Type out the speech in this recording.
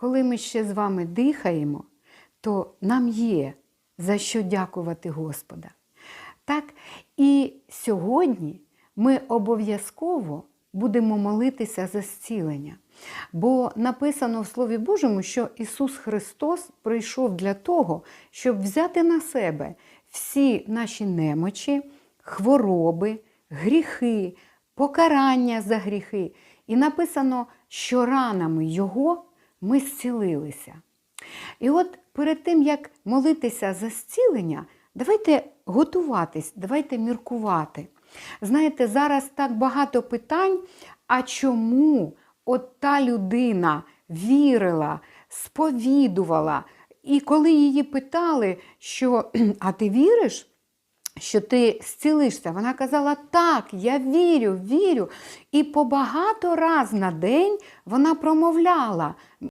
коли ми ще з вами дихаємо, то нам є за що дякувати Господа. Так, і сьогодні ми обов'язково будемо молитися за зцілення. Бо написано в Слові Божому, що Ісус Христос прийшов для того, щоб взяти на себе всі наші немочі, хвороби, гріхи, покарання за гріхи. І написано, що ранами Його ми зцілилися. І от перед тим, як молитися за зцілення, давайте готуватись, давайте міркувати. Знаєте, зараз так багато питань, а чому от та людина вірила, сповідувала, і коли її питали, що а ти віриш? Що ти зцілишся. Вона казала, так, я вірю, вірю. І по багато раз на день вона промовляла: